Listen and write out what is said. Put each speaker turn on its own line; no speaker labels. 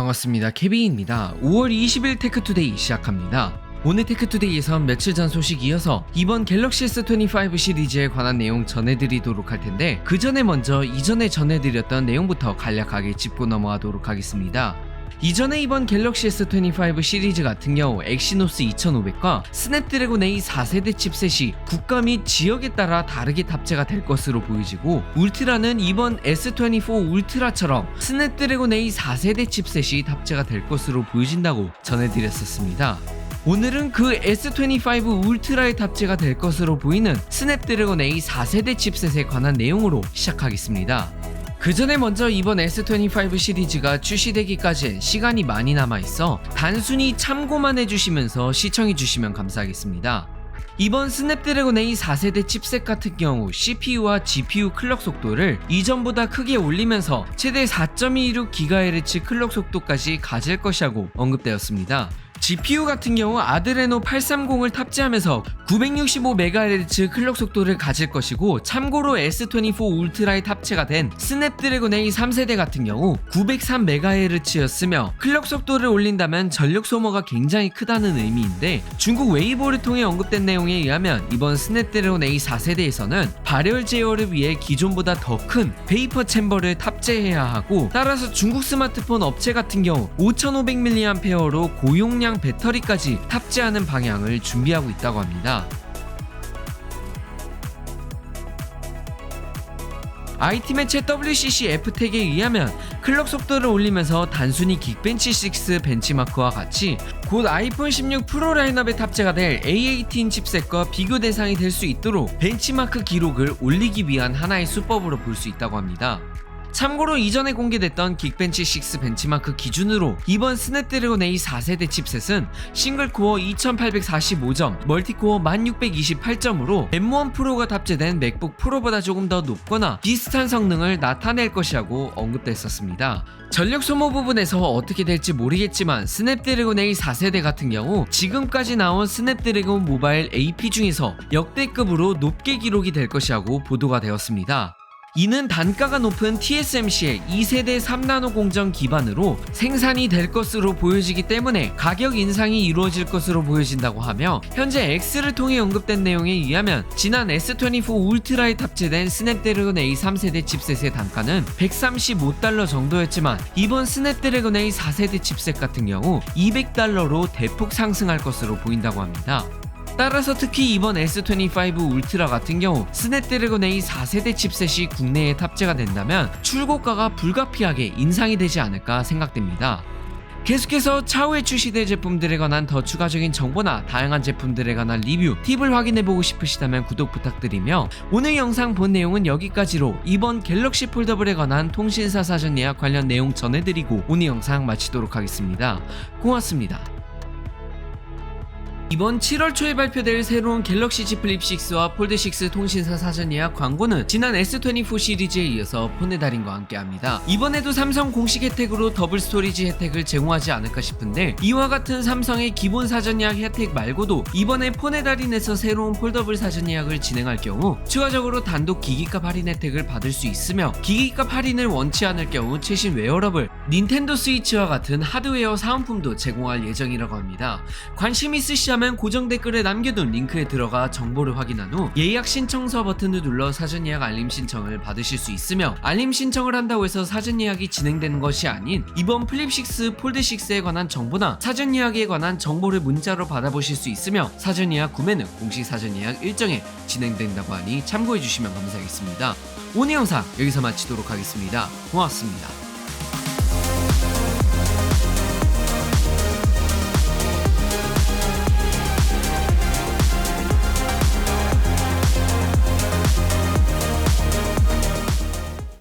반갑습니다. 케빈입니다. 5월 20일 테크투데이 시작합니다. 오늘 테크투데이에선 며칠 전 소식 이어서 이번 갤럭시 S25 시리즈에 관한 내용 전해드리도록 할 텐데 그 전에 먼저 이전에 전해드렸던 내용부터 간략하게 짚고 넘어가도록 하겠습니다. 이전에 이번 갤럭시 S25 시리즈 같은 경우 엑시노스 2500과 스냅드래곤 A 4세대 칩셋이 국가 및 지역에 따라 다르게 탑재가 될 것으로 보여지고 울트라는 이번 S24 울트라처럼 스냅드래곤 A 4세대 칩셋이 탑재가 될 것으로 보여진다고 전해드렸었습니다. 오늘은 그 S25 울트라에 탑재가 될 것으로 보이는 스냅드래곤 A 4세대 칩셋에 관한 내용으로 시작하겠습니다. 그 전에 먼저 이번 S25 시리즈가 출시되기까지 시간이 많이 남아있어 단순히 참고만 해주시면서 시청해주시면 감사하겠습니다. 이번 스냅드래곤 A 4세대 칩셋 같은 경우 CPU와 GPU 클럭 속도를 이전보다 크게 올리면서 최대 4.26GHz 클럭 속도까지 가질 것이라고 언급되었습니다. GPU 같은 경우 아드레노 830을 탑재하면서 965MHz 클럭 속도를 가질 것이고 참고로 S24 울트라에 탑재가 된 스냅드래곤 A 3세대 같은 경우 903MHz였으며 클럭 속도를 올린다면 전력 소모가 굉장히 크다는 의미인데 중국 웨이보를 통해 언급된 내용에 의하면 이번 스냅드래곤 A 4세대에서는 발열 제어를 위해 기존보다 더 큰 베이퍼 챔버를 탑재해야 하고 따라서 중국 스마트폰 업체 같은 경우 5500mAh로 고용량 배터리까지 탑재하는 방향을 준비하고 있다고 합니다. IT 매체 WCC F텍에 의하면 클럭 속도를 올리면서 단순히 긱벤치 6 벤치마크와 같이 곧 아이폰 16 프로 라인업에 탑재가 될 A18 칩셋과 비교 대상이 될 수 있도록 벤치마크 기록을 올리기 위한 하나의 수법으로 볼 수 있다고 합니다. 참고로 이전에 공개됐던 긱벤치 6 벤치마크 기준으로 이번 스냅드래곤 A 4세대 칩셋은 싱글코어 2845점, 멀티코어 1628점으로 M1 프로가 탑재된 맥북 프로보다 조금 더 높거나 비슷한 성능을 나타낼 것이라고 언급됐었습니다. 전력 소모 부분에서 어떻게 될지 모르겠지만 스냅드래곤 A 4세대 같은 경우 지금까지 나온 스냅드래곤 모바일 AP 중에서 역대급으로 높게 기록이 될 것이라고 보도가 되었습니다. 이는 단가가 높은 TSMC의 2세대 3나노 공정 기반으로 생산이 될 것으로 보여지기 때문에 가격 인상이 이루어질 것으로 보여진다고 하며 현재 X를 통해 언급된 내용에 의하면 지난 S24 울트라에 탑재된 스냅드래곤 A 3세대 칩셋의 단가는 135달러 정도였지만 이번 스냅드래곤 A 4세대 칩셋 같은 경우 200달러로 대폭 상승할 것으로 보인다고 합니다. 따라서 특히 이번 S25 울트라 같은 경우 스냅드래곤 A 4세대 칩셋이 국내에 탑재가 된다면 출고가가 불가피하게 인상이 되지 않을까 생각됩니다. 계속해서 차후에 출시될 제품들에 관한 더 추가적인 정보나 다양한 제품들에 관한 리뷰, 팁을 확인해보고 싶으시다면 구독 부탁드리며 오늘 영상 본 내용은 여기까지로 이번 갤럭시 폴더블에 관한 통신사 사전 예약 관련 내용 전해드리고 오늘 영상 마치도록 하겠습니다. 고맙습니다. 이번 7월 초에 발표될 새로운 갤럭시 Z 플립 6와 폴드 6 통신사 사전 예약 광고는 지난 S24 시리즈에 이어서 폰의 달인과 함께합니다. 이번에도 삼성 공식 혜택으로 더블 스토리지 혜택을 제공하지 않을까 싶은데 이와 같은 삼성의 기본 사전 예약 혜택 말고도 이번에 폰의 달인에서 새로운 폴더블 사전 예약을 진행할 경우 추가적으로 단독 기기값 할인 혜택을 받을 수 있으며 기기값 할인을 원치 않을 경우 최신 웨어러블, 닌텐도 스위치와 같은 하드웨어 사은품도 제공할 예정이라고 합니다. 관심 있으시다 면 고정 댓글에 남겨둔 링크에 들어가 정보를 확인한 후 예약 신청서 버튼을 눌러 사전 예약 알림 신청을 받으실 수 있으며 알림 신청을 한다고 해서 사전 예약이 진행되는 것이 아닌 이번 플립6 폴드6에 관한 정보나 사전 예약에 관한 정보를 문자로 받아보실 수 있으며 사전 예약 구매는 공식 사전 예약 일정에 진행된다고 하니 참고해 주시면 감사하겠습니다. 오늘 영상 여기서 마치도록 하겠습니다. 고맙습니다.